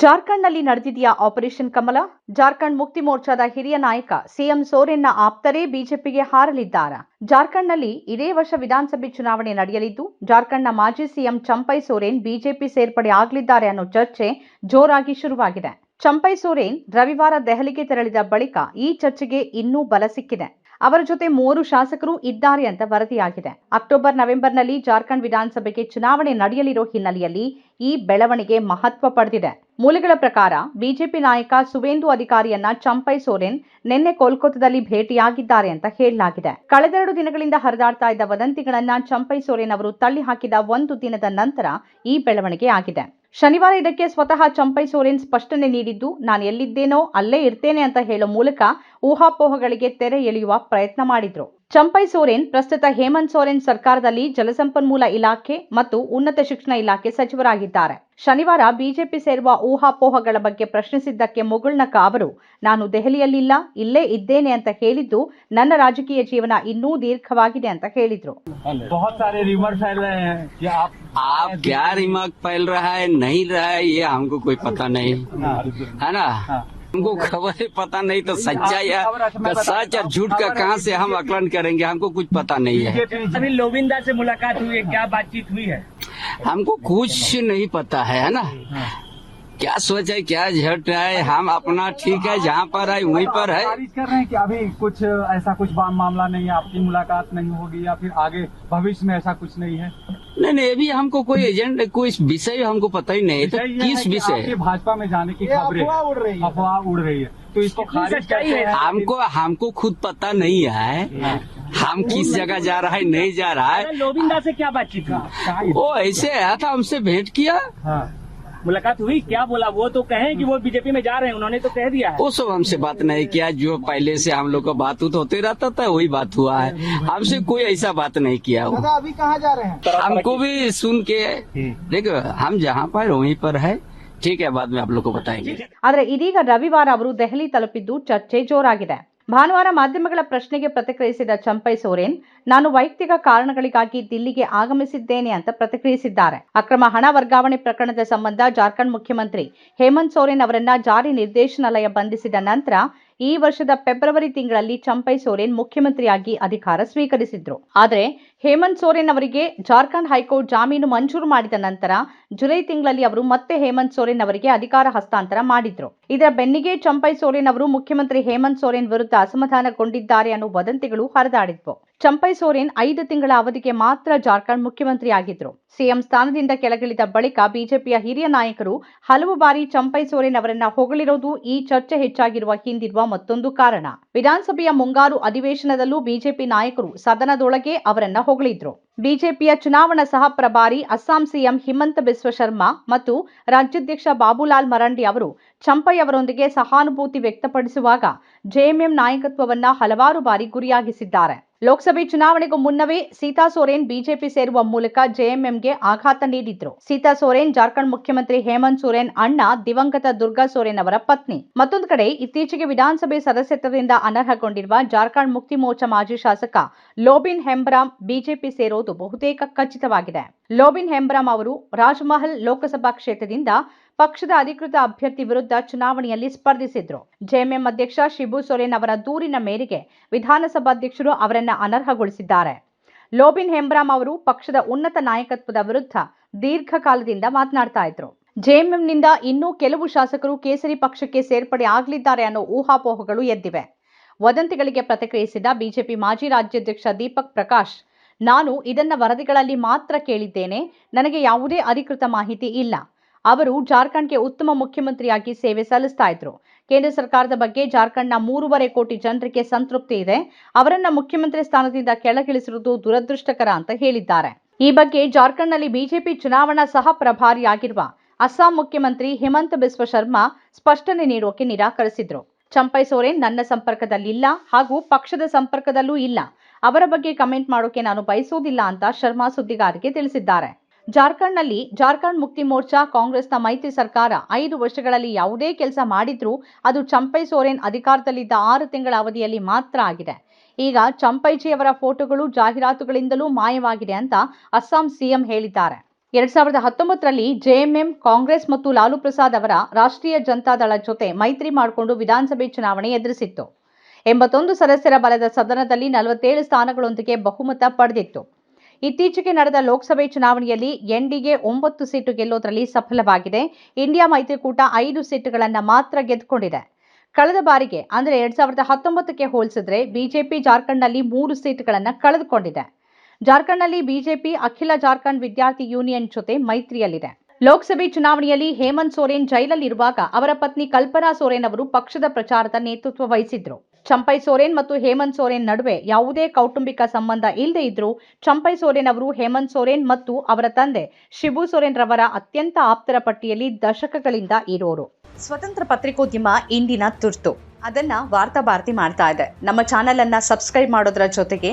ಜಾರ್ಖಂಡ್ನಲ್ಲಿ ನಡೆದಿದೆಯಾ ಆಪರೇಷನ್ ಕಮಲ? ಜಾರ್ಖಂಡ್ ಮುಕ್ತಿ ಮೋರ್ಚಾದ ಹಿರಿಯ ನಾಯಕ ಸಿಎಂ ಸೋರೆನ್ನ ಆಪ್ತರೇ ಬಿಜೆಪಿಗೆ ಹಾರಲಿದ್ದಾರೆ. ಜಾರ್ಖಂಡ್ನಲ್ಲಿ ಇದೇ ವರ್ಷ ವಿಧಾನಸಭೆ ಚುನಾವಣೆ ನಡೆಯಲಿದ್ದು, ಜಾರ್ಖಂಡ್ನ ಮಾಜಿ ಸಿಎಂ ಚಂಪೈ ಸೋರೆನ್ ಬಿಜೆಪಿ ಸೇರ್ಪಡೆ ಆಗಲಿದ್ದಾರೆ ಅನ್ನೋ ಚರ್ಚೆ ಜೋರಾಗಿ ಶುರುವಾಗಿದೆ. ಚಂಪೈ ಸೋರೆನ್ ರವಿವಾರ ದೆಹಲಿಗೆ ತೆರಳಿದ ಬಳಿಕ ಈ ಚರ್ಚೆಗೆ ಇನ್ನೂ ಬಲ ಸಿಕ್ಕಿದೆ. ಅವರ ಜೊತೆ ಮೂರು ಶಾಸಕರು ಇದ್ದಾರೆ ಅಂತ ವರದಿಯಾಗಿದೆ. ಅಕ್ಟೋಬರ್ ನವೆಂಬರ್ನಲ್ಲಿ ಜಾರ್ಖಂಡ್ ವಿಧಾನಸಭೆಗೆ ಚುನಾವಣೆ ನಡೆಯಲಿರೋ ಹಿನ್ನೆಲೆಯಲ್ಲಿ ಈ ಬೆಳವಣಿಗೆ ಮಹತ್ವ ಪಡೆದಿದೆ. ಮೂಲಗಳ ಪ್ರಕಾರ ಬಿಜೆಪಿ ನಾಯಕ ಸುವೇಂದು ಅಧಿಕಾರಿಯನ್ನ ಚಂಪೈ ಸೋರೆನ್ ನಿನ್ನೆ ಕೋಲ್ಕತ್ತಾದಲ್ಲಿ ಭೇಟಿಯಾಗಿದ್ದಾರೆ ಅಂತ ಹೇಳಲಾಗಿದೆ. ಕಳೆದೆರಡು ದಿನಗಳಿಂದ ಹರಿದಾಡ್ತಾ ಇದ್ದ ವದಂತಿಗಳನ್ನ ಚಂಪೈ ಸೋರೆನ್ ಅವರು ತಳ್ಳಿ ಹಾಕಿದ ಒಂದು ದಿನದ ನಂತರ ಈ ಬೆಳವಣಿಗೆ ಆಗಿದೆ. ಶನಿವಾರ ಇದಕ್ಕೆ ಸ್ವತಃ ಚಂಪೈ ಸೋರೆನ್ ಸ್ಪಷ್ಟನೆ ನೀಡಿದ್ದು, ನಾನು ಎಲ್ಲಿದ್ದೇನೋ ಅಲ್ಲೇ ಇರ್ತೇನೆ ಅಂತ ಹೇಳೋ ಮೂಲಕ ಊಹಾಪೋಹಗಳಿಗೆ ತೆರೆ ಎಳೆಯುವ ಪ್ರಯತ್ನ ಮಾಡಿದ್ರು. ಚಂಪೈ ಸೋರೆನ್ ಪ್ರಸ್ತುತ ಹೇಮಂತ್ ಸೋರೆನ್ ಸರ್ಕಾರದಲ್ಲಿ ಜಲಸಂಪನ್ಮೂಲ ಇಲಾಖೆ ಮತ್ತು ಉನ್ನತ ಶಿಕ್ಷಣ ಇಲಾಖೆ ಸಚಿವರಾಗಿದ್ದಾರೆ ಶನಿವಾರ ಬಿಜೆಪಿ ಸೇರುವ ಊಹಾಪೋಹಗಳ ಬಗ್ಗೆ ಪ್ರಶ್ನಿಸಿದ್ದಕ್ಕೆ ಮುಗುಳ್ನಕ ಅವರು ನಾನು ದೆಹಲಿಯಲ್ಲಿಲ್ಲ ಇಲ್ಲೇ ಇದ್ದೇನೆ ಅಂತ ಹೇಳಿದ್ದು ನನ್ನ ರಾಜಕೀಯ ಜೀವನ ಇನ್ನೂ ದೀರ್ಘವಾಗಿದೆ ಅಂತ ಹೇಳಿದ್ರು बहुत सारे रिमर फैल रहे हैं कि आप आप क्या रिमार्क फैल रहा है नहीं रहा है ये हमको कोई पता नहीं है ना हाँ। हमको खबर है पता नहीं तो सच्चा है मैं तो सच और झूठ का कहाँ से हम आकलन करेंगे? हमको कुछ पता नहीं है। अभी लोविंदा से मुलाकात हुई है क्या बातचीत हुई है? हमको कुछ नहीं पता है है ना? क्या सोच है क्या झट है? हम अपना ठीक है जहाँ पर है वहीं पर है। कर रहे हैं कि अभी कुछ ऐसा कुछ मामला नहीं है आपकी मुलाकात नहीं होगी या फिर आगे भविष्य में ऐसा कुछ नहीं है? नहीं नहीं अभी हमको कोई एजेंट कोई विषय हमको पता ही नहीं है। तो किस विषय? आपके भाजपा में जाने की खबरें अफवाह उड़ रही है। अफवाह उड़ रही है। तो इसको खारिज है? हमको हमको खुद पता नहीं है। हम किस जगह जा रहा है नहीं जा रहा है। लोविंदा से क्या बातचीत वो ऐसे आया था हमसे भेंट किया। हाँ। मुलाकात हुई क्या बोला? वो तो कहे कि वो बीजेपी में जा रहे हैं उन्होंने तो कह दिया है। वो सब हमसे बात नहीं किया जो पहले से हम लोग का बात होते रहता था वही बात हुआ है। हमसे कोई ऐसा बात नहीं किया वो। अभी कहाँ जा रहे हैं? हमको भी सुन के देखो हम जहाँ पर वहीं पर है। ठीक है बाद में आप लोग को बताएँगे। रविवार दहली तलुपिदू चर्चे ज़ोर ಭಾನುವಾರ ಮಾಧ್ಯಮಗಳ ಪ್ರಶ್ನೆಗೆ ಪ್ರತಿಕ್ರಿಯಿಸಿದ ಚಂಪೈ ಸೋರೆನ್, ನಾನು ವೈಯಕ್ತಿಕ ಕಾರಣಗಳಿಗಾಗಿ ದಿಲ್ಲಿಗೆ ಆಗಮಿಸಿದ್ದೇನೆ ಅಂತ ಪ್ರತಿಕ್ರಿಯಿಸಿದ್ದಾರೆ. ಅಕ್ರಮ ಹಣ ವರ್ಗಾವಣೆ ಪ್ರಕರಣದ ಸಂಬಂಧ ಜಾರ್ಖಂಡ್ ಮುಖ್ಯಮಂತ್ರಿ ಹೇಮಂತ್ ಸೋರೆನ್ ಅವರನ್ನ ಜಾರಿ ನಿರ್ದೇಶನಾಲಯ ಬಂಧಿಸಿದ ನಂತರ ಈ ವರ್ಷದ ಫೆಬ್ರವರಿ ತಿಂಗಳಲ್ಲಿ ಚಂಪೈ ಸೋರೆನ್ ಮುಖ್ಯಮಂತ್ರಿಯಾಗಿ ಅಧಿಕಾರ ಸ್ವೀಕರಿಸಿದ್ರು. ಆದರೆ ಹೇಮಂತ್ ಸೋರೆನ್ ಅವರಿಗೆ ಜಾರ್ಖಂಡ್ ಹೈಕೋರ್ಟ್ ಜಾಮೀನು ಮಂಜೂರು ಮಾಡಿದ ನಂತರ ಜುಲೈ ತಿಂಗಳಲ್ಲಿ ಅವರು ಮತ್ತೆ ಹೇಮಂತ್ ಸೋರೆನ್ ಅವರಿಗೆ ಅಧಿಕಾರ ಹಸ್ತಾಂತರ ಮಾಡಿದ್ರು. ಇದರ ಬೆನ್ನಿಗೆ ಚಂಪೈ ಸೋರೆನ್ ಅವರು ಮುಖ್ಯಮಂತ್ರಿ ಹೇಮಂತ್ ಸೋರೆನ್ ವಿರುದ್ಧ ಅಸಮಾಧಾನಗೊಂಡಿದ್ದಾರೆ ಅನ್ನೋ ವದಂತಿಗಳು ಹರಿದಾಡಿದ್ವು. ಚಂಪೈ ಸೋರೆನ್ ಐದು ತಿಂಗಳ ಅವಧಿಗೆ ಮಾತ್ರ ಜಾರ್ಖಂಡ್ ಮುಖ್ಯಮಂತ್ರಿಯಾಗಿದ್ರು. ಸಿಎಂ ಸ್ಥಾನದಿಂದ ಕೆಳಗಿಳಿದ ಬಳಿಕ ಬಿಜೆಪಿಯ ಹಿರಿಯ ನಾಯಕರು ಹಲವು ಬಾರಿ ಚಂಪೈ ಸೋರೆನ್ ಅವರನ್ನ ಹೊಗಳಿರೋದು ಈ ಚರ್ಚೆ ಹೆಚ್ಚಾಗಿರುವ ಹಿಂದಿರುವ ಮತ್ತೊಂದು ಕಾರಣ. ವಿಧಾನಸಭೆಯ ಮುಂಗಾರು ಅಧಿವೇಶನದಲ್ಲೂ ಬಿಜೆಪಿ ನಾಯಕರು ಸದನದೊಳಗೆ ಅವರನ್ನ ಹೊಗಳಿದ್ರು. ಬಿಜೆಪಿಯ ಚುನಾವಣಾ ಸಹ ಪ್ರಭಾರಿ ಅಸ್ಸಾಂ ಸಿಎಂ ಹಿಮಂತ ಬಿಸ್ವ ಶರ್ಮಾ ಮತ್ತು ರಾಜ್ಯಾಧ್ಯಕ್ಷ ಬಾಬುಲಾಲ್ ಮರಂಡಿ ಅವರು ಚಂಪೈ ಅವರೊಂದಿಗೆ ಸಹಾನುಭೂತಿ ವ್ಯಕ್ತಪಡಿಸುವಾಗ ಜೆಎಂಎಂ ನಾಯಕತ್ವವನ್ನ ಹಲವಾರು ಬಾರಿ ಗುರಿಯಾಗಿಸಿದ್ದಾರೆ. ಲೋಕಸಭೆ ಚುನಾವಣೆಗೂ ಮುನ್ನವೇ ಸೀತಾ ಸೋರೆನ್ ಬಿಜೆಪಿ ಸೇರುವ ಮೂಲಕ ಜೆಎಂಎಂಗೆ ಆಘಾತ ನೀಡಿದ್ರು. ಸೀತಾ ಸೋರೆನ್, ಜಾರ್ಖಂಡ್ ಮುಖ್ಯಮಂತ್ರಿ ಹೇಮಂತ್ ಸೋರೆನ್, ಅಣ್ಣ ದಿವಂಗತ ದುರ್ಗಾ ಸೋರೆನ್ ಅವರ ಪತ್ನಿ. ಮತ್ತೊಂದು ಕಡೆ ಇತ್ತೀಚೆಗೆ ವಿಧಾನಸಭೆ ಸದಸ್ಯತ್ವದಿಂದ ಅನರ್ಹಗೊಂಡಿರುವ ಜಾರ್ಖಂಡ್ ಮುಕ್ತಿ ಮೋರ್ಚಾ ಮಾಜಿ ಶಾಸಕ ಲೋಬಿನ್ ಹೆಂಬ್ರಾಮ್ ಬಿಜೆಪಿ ಸೇರೋದು ಬಹುತೇಕ ಖಚಿತವಾಗಿದೆ. ಲೋಬಿನ್ ಹೆಂಬ್ರಾಮ್ ಅವರು ರಾಜಮಹಲ್ ಲೋಕಸಭಾ ಕ್ಷೇತ್ರದಿಂದ ಪಕ್ಷದ ಅಧಿಕೃತ ಅಭ್ಯರ್ಥಿ ವಿರುದ್ಧ ಚುನಾವಣೆಯಲ್ಲಿ ಸ್ಪರ್ಧಿಸಿದ್ರು. ಜೆಎಂಎಂ ಅಧ್ಯಕ್ಷ ಶಿಬು ಸೊರೇನ್ ಅವರ ದೂರಿನ ಮೇರೆಗೆ ವಿಧಾನಸಭಾಧ್ಯಕ್ಷರು ಅವರನ್ನ ಅನರ್ಹಗೊಳಿಸಿದ್ದಾರೆ. ಲೋಬಿನ್ ಹೆಂಬ್ರಾಮ್ ಅವರು ಪಕ್ಷದ ಉನ್ನತ ನಾಯಕತ್ವದ ವಿರುದ್ಧ ದೀರ್ಘಕಾಲದಿಂದ ಮಾತನಾಡ್ತಾ ಇದ್ರು. ಜೆಎಂಎಂನಿಂದ ಇನ್ನೂ ಕೆಲವು ಶಾಸಕರು ಕೇಸರಿ ಪಕ್ಷಕ್ಕೆ ಸೇರ್ಪಡೆ ಆಗಲಿದ್ದಾರೆ ಅನ್ನೋ ಊಹಾಪೋಹಗಳು ಎದ್ದಿವೆ. ವದಂತಿಗಳಿಗೆ ಪ್ರತಿಕ್ರಿಯಿಸಿದ ಬಿಜೆಪಿ ಮಾಜಿ ರಾಜ್ಯಾಧ್ಯಕ್ಷ ದೀಪಕ್ ಪ್ರಕಾಶ್ ನಾನು ಇದನ್ನ ವರದಿಗಳಲ್ಲಿ ಮಾತ್ರ ಕೇಳಿದ್ದೇನೆ. ನನಗೆ ಯಾವುದೇ ಅಧಿಕೃತ ಮಾಹಿತಿ ಇಲ್ಲ. ಅವರು ಜಾರ್ಖಂಡ್ಗೆ ಉತ್ತಮ ಮುಖ್ಯಮಂತ್ರಿಯಾಗಿ ಸೇವೆ ಸಲ್ಲಿಸ್ತಾ ಇದ್ರು. ಕೇಂದ್ರ ಸರ್ಕಾರದ ಬಗ್ಗೆ ಜಾರ್ಖಂಡ್ನ ಮೂರುವರೆ ಕೋಟಿ ಜನರಿಗೆ ಸಂತೃಪ್ತಿ ಇದೆ. ಅವರನ್ನ ಮುಖ್ಯಮಂತ್ರಿ ಸ್ಥಾನದಿಂದ ಕೆಳಗಿಳಿಸಿರುವುದು ದುರದೃಷ್ಟಕರ ಅಂತ ಹೇಳಿದ್ದಾರೆ. ಈ ಬಗ್ಗೆ ಜಾರ್ಖಂಡ್ನಲ್ಲಿ ಬಿಜೆಪಿ ಚುನಾವಣಾ ಸಹ ಪ್ರಭಾರಿಯಾಗಿರುವ ಅಸ್ಸಾಂ ಮುಖ್ಯಮಂತ್ರಿ ಹಿಮಂತ ಬಿಸ್ವ ಶರ್ಮಾ ಸ್ಪಷ್ಟನೆ ನೀಡೋಕೆ ನಿರಾಕರಿಸಿದ್ರು. ಚಂಪೈ ಸೋರೆನ್ ನನ್ನ ಸಂಪರ್ಕದಲ್ಲಿಲ್ಲ ಹಾಗೂ ಪಕ್ಷದ ಸಂಪರ್ಕದಲ್ಲೂ ಇಲ್ಲ. ಅವರ ಬಗ್ಗೆ ಕಮೆಂಟ್ ಮಾಡೋಕೆ ನಾನು ಬಯಸುವುದಿಲ್ಲ ಅಂತ ಶರ್ಮಾ ಸುದ್ದಿಗಾರಿಕೆ ತಿಳಿಸಿದ್ದಾರೆ. ಜಾರ್ಖಂಡ್ನಲ್ಲಿ ಜಾರ್ಖಂಡ್ ಮುಕ್ತಿ ಮೋರ್ಚಾ ಕಾಂಗ್ರೆಸ್ನ ಮೈತ್ರಿ ಸರ್ಕಾರ ಐದು ವರ್ಷಗಳಲ್ಲಿ ಯಾವುದೇ ಕೆಲಸ ಮಾಡಿದ್ರೂ ಅದು ಚಂಪೈ ಸೋರೆನ್ ಅಧಿಕಾರದಲ್ಲಿದ್ದ ಆರು ತಿಂಗಳ ಅವಧಿಯಲ್ಲಿ ಮಾತ್ರ ಆಗಿದೆ. ಈಗ ಚಂಪೈಜಿಯವರ ಫೋಟೋಗಳು ಜಾಹೀರಾತುಗಳಿಂದಲೂ ಮಾಯವಾಗಿದೆ ಅಂತ ಅಸ್ಸಾಂ ಸಿಎಂ ಹೇಳಿದ್ದಾರೆ. ಎರಡ್ ಸಾವಿರದ ಹತ್ತೊಂಬತ್ತರಲ್ಲಿ ಜೆಎಂಎಂ ಕಾಂಗ್ರೆಸ್ ಮತ್ತು ಲಾಲು ಪ್ರಸಾದ್ ಅವರ ರಾಷ್ಟ್ರೀಯ ಜನತಾದಳ ಜೊತೆ ಮೈತ್ರಿ ಮಾಡಿಕೊಂಡು ವಿಧಾನಸಭೆ ಚುನಾವಣೆ ಎದುರಿಸಿತ್ತು. ಎಂಬತ್ತೊಂದು ಸದಸ್ಯರ ಬಲದ ಸದನದಲ್ಲಿ ನಲವತ್ತೇಳು ಸ್ಥಾನಗಳೊಂದಿಗೆ ಬಹುಮತ ಪಡೆದಿತ್ತು. ಇತ್ತೀಚೆಗೆ ನಡೆದ ಲೋಕಸಭೆ ಚುನಾವಣೆಯಲ್ಲಿ ಎನ್ಡಿಎ ಒಂಬತ್ತು ಸೀಟು ಗೆಲ್ಲೋದ್ರಲ್ಲಿ ಸಫಲವಾಗಿದೆ. ಇಂಡಿಯಾ ಮೈತ್ರಿಕೂಟ ಐದು ಸೀಟುಗಳನ್ನು ಮಾತ್ರ ಗೆದ್ದುಕೊಂಡಿದೆ. ಕಳೆದ ಬಾರಿಗೆ, ಅಂದರೆ ಎರಡ್ ಸಾವಿರದ ಹತ್ತೊಂಬತ್ತಕ್ಕೆ ಹೋಲಿಸಿದ್ರೆ ಬಿಜೆಪಿ ಜಾರ್ಖಂಡ್ನಲ್ಲಿ ಮೂರು ಸೀಟುಗಳನ್ನು ಕಳೆದುಕೊಂಡಿದೆ. ಜಾರ್ಖಂಡ್ನಲ್ಲಿ ಬಿಜೆಪಿ, ಅಖಿಲ ಜಾರ್ಖಂಡ್ ವಿದ್ಯಾರ್ಥಿ ಯೂನಿಯನ್ ಜೊತೆ ಮೈತ್ರಿಯಲ್ಲಿದೆ. ಲೋಕಸಭೆ ಚುನಾವಣೆಯಲ್ಲಿ ಹೇಮಂತ್ ಸೋರೆನ್ ಜೈಲಲ್ಲಿರುವಾಗ ಅವರ ಪತ್ನಿ ಕಲ್ಪನಾ ಸೋರೆನ್ ಅವರು ಪಕ್ಷದ ಪ್ರಚಾರದ ನೇತೃತ್ವ ವಹಿಸಿದ್ರು. ಚಂಪೈ ಸೋರೆನ್ ಮತ್ತು ಹೇಮಂತ್ ಸೋರೆನ್ ನಡುವೆ ಯಾವುದೇ ಕೌಟುಂಬಿಕ ಸಂಬಂಧ ಇಲ್ಲದೆ ಇದ್ರೂ ಚಂಪೈ ಸೋರೆನ್ ಅವರು, ಹೇಮಂತ್ ಸೋರೆನ್ ಮತ್ತು ಅವರ ತಂದೆ ಶಿಬು ಸೋರೆನ್ ರವರ ಅತ್ಯಂತ ಆಪ್ತರ ಪಟ್ಟಿಯಲ್ಲಿ ದಶಕಗಳಿಂದ ಇರೋರು. ಸ್ವತಂತ್ರ ಪತ್ರಿಕೋದ್ಯಮ ಇಂದಿನ ತುರ್ತು. ಅದನ್ನ ವಾರ್ತಾ ಭಾರತಿ ಮಾಡ್ತಾ ಇದೆ. ನಮ್ಮ ಚಾನೆಲ್ ಅನ್ನ ಸಬ್ಸ್ಕ್ರೈಬ್ ಮಾಡೋದ್ರ ಜೊತೆಗೆ